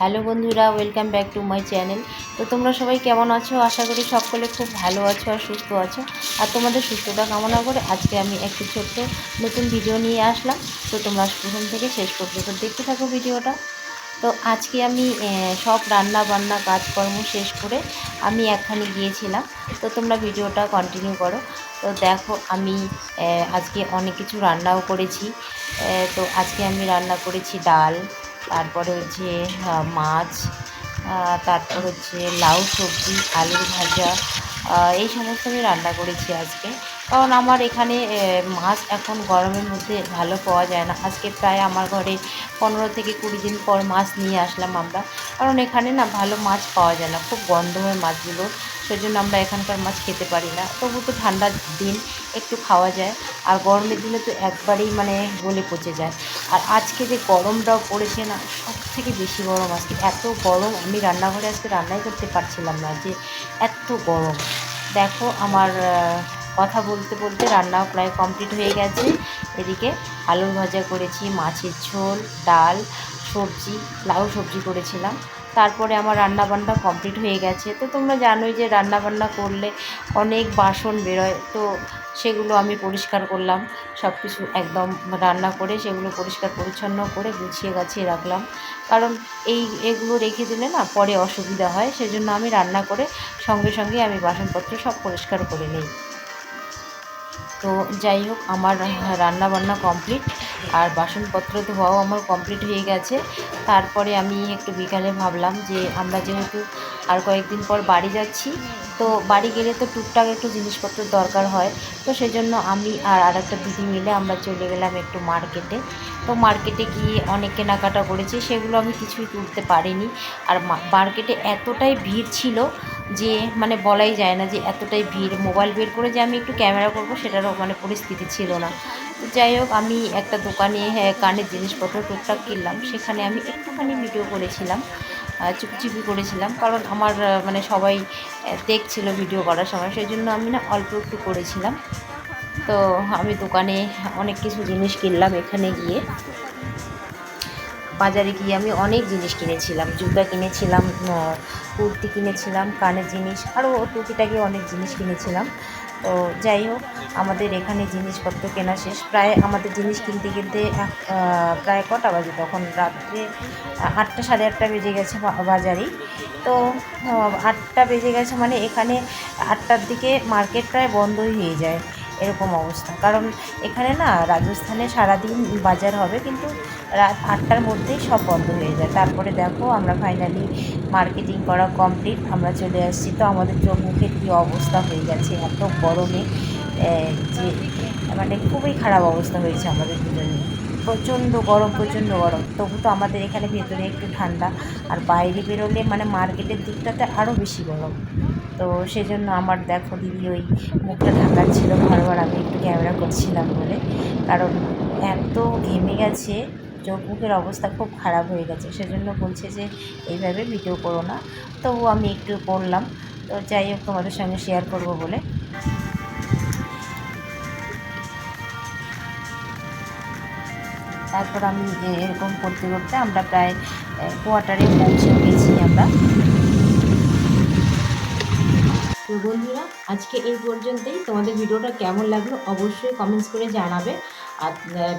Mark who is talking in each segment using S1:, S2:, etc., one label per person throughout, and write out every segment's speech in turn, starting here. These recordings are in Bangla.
S1: হ্যালো বন্ধুরা welcome back to my channel তো তোমরা সবাই কেমন আছো? আশা করি সকলে খুব ভালো আছো আর সুস্থ আছো। আর তোমাদের সুস্থতা কামনা করে আজকে আমি একটি ছোট্ট নতুন ভিডিও নিয়ে আসলাম। তো তোমরা প্রথম থেকে শেষ পর্যন্ত দেখতে থাকো ভিডিওটা। তো আজকে আমি সব রান্না বান্না কাজকর্ম শেষ করে আমি একখানে গিয়েছিলাম। তো তোমরা ভিডিওটা কন্টিনিউ করো। তো দেখো আমি আজকে অনেক কিছু রান্নাও করেছি। তো আজকে আমি রান্না করেছি ডাল তারপরে হচ্ছে মাছ তারপর হচ্ছে লাউ, সবজি, আলুর ভাজা এই সমস্ত আমি রান্না করেছি আজকে। কারণ আমার এখানে মাছ এখন গরমের মধ্যে ভালো পাওয়া যায় না। আজকে প্রায় আমার ঘরে পনেরো থেকে কুড়ি দিন পর মাছ নিয়ে আসলাম আমরা। কারণ এখানে না ভালো মাছ পাওয়া যায় না, খুব গন্ধ হয় মাছগুলো। সেজন্য আমরা এখানকার মাছ খেতে পারি না। তবু তো ঠান্ডার দিন একটু খাওয়া যায়। আর গরমের দিনে তো একবারেই মানে গলে পচে যায়। আর আজকে যে গরমটাও পড়েছে না সব থেকে বেশি গরম আজকে। এত গরম, আমি রান্নাঘরে আজকে রান্নাই করতে পারছিলাম না যে এত গরম। দেখো আমার কথা বলতে বলতে রান্নাও প্রায় কমপ্লিট হয়ে গেছে। এদিকে আলুর ভাজা করেছি, মাছের ঝোল, ডাল, সবজি, লাউ সবজি করেছিলাম। তারপরে আমার রান্না বান্না কমপ্লিট হয়ে গেছে। তো তোমরা জানোই যে রান্না বান্না করলে অনেক বাসন বেরোয়। তো সেগুলো আমি পরিষ্কার করলাম। সব কিছু একদম রান্না করে সেগুলো পরিষ্কার পরিচ্ছন্ন করে গুছিয়ে গাছিয়ে রাখলাম। কারণ এই এগুলো রেখে দিলে না পরে অসুবিধা হয়। সেজন্য আমি রান্না করে সঙ্গে সঙ্গে আমি বাসনপত্র সব পরিষ্কার করে নিই। তো যাই হোক, আমার রান্না বান্না কমপ্লিট। আর বাসনপত্র ধোয়াও আমার কমপ্লিট হয়ে গেছে। তারপরে আমি একটু বিকালে ভাবলাম যে আমরা যেহেতু আর কয়েকদিন পর বাড়ি যাচ্ছি, তো বাড়ি গেলে তো টুকটাক একটু জিনিসপত্র দরকার হয়, তো সেই জন্য আমি আর আর একটা দিদি মিলে আমরা চলে গেলাম একটু মার্কেটে। তো মার্কেটে গিয়ে অনেক কেনাকাটা করেছি, সেগুলো আমি কিছুই তুলতে পারিনি। আর মার্কেটে এতটাই ভিড় ছিল যে মানে বলাই যায় না যে এতটাই ভিড়। মোবাইল বের করে যে আমি একটু ক্যামেরা করব সেটারও মানে পরিস্থিতি ছিল না। যাই হোক আমি একটা দোকানে হ্যাঁ, কানের জিনিসপত্র টুকটাক কিনলাম। সেখানে আমি একটুখানি ভিডিও করেছিলাম আহ, চুপি চুপি করেছিলাম। কারণ আমার মানে সবাই দেখছিল ভিডিও করার সময় সেই জন্য আমি না অল্প একটু করেছিলাম। তো আমি দোকানে অনেক কিছু জিনিস কিনলাম এখানে গিয়ে। বাজারে গিয়ে আমি অনেক জিনিস কিনেছিলাম। জুতা কিনেছিলাম কুর্তি কিনেছিলাম কানের জিনিস আরও টুকিটাকি অনেক জিনিস কিনেছিলাম। তো যাই হোক, আমাদের এখানে জিনিসপত্র কেনা শেষ। প্রায় আমাদের জিনিস কিনতে কিনতে প্রায় কটা বাজে তখন? রাত্রে আটটা, সাড়ে আটটা বেজে গেছে বাজারেই। তো আটটা বেজে গেছে মানে এখানে আটটার দিকে মার্কেট প্রায় বন্ধই হয়ে যায়। এরকম অবস্থা। কারণ এখানে না রাজস্থানে সারাদিন বাজার হবে, কিন্তু রাত আটটার মধ্যেই সব বন্ধ হয়ে যায়। তারপরে দেখো আমরা ফাইনালি মার্কেটিং করা কমপ্লিট আমরা চলে আসছি। তো আমাদের চোখ মুখের কী অবস্থা হয়ে গেছে? এত গরমে যে মানে খুবই খারাপ অবস্থা হয়েছে আমাদের দুজনে প্রচণ্ড গরম প্রচণ্ড গরম। তবু তো আমাদের এখানে ভেতরে একটু ঠান্ডা, আর বাইরে বেরোলে মানে মার্কেটের দিকটাতে আরও বেশি গরম। তো সেজন্য আমার দেখো দিদি ওই মুখটা ঢাকার ছিল বারবার আমি একটু ক্যামেরা করছিলাম বলে। কারণ এত ঘেমে গেছে, চোখ মুখের অবস্থা খুব খারাপ হয়ে গেছে। সেজন্য বলছে যে, এইভাবে ভিডিও করো না। তবু আমি একটু করলাম। তো যাই হোক, তোমাদের সঙ্গে শেয়ার করব বলে। তারপর আমি এরকম করতে করতে আমরা প্রায় কোয়ার্টারে পৌঁছে গেছি আমরা। তো বন্ধুরা, আজকে এই পর্যন্তই। তোমাদের ভিডিওটা কেমন লাগল অবশ্যই কমেন্টস করে জানাবে। আর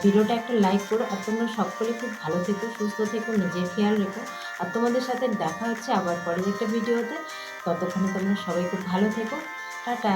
S1: ভিডিওটা একটা লাইক করো। আর তোমরা সকলে খুব ভালো থেকো, সুস্থ থেকো, নিজের খেয়াল রেখো। আর তোমাদের সাথে দেখা হচ্ছে আবার পরের একটা ভিডিওতে। ততক্ষণে তোমরা সবাই খুব ভালো থেকো। টাটা।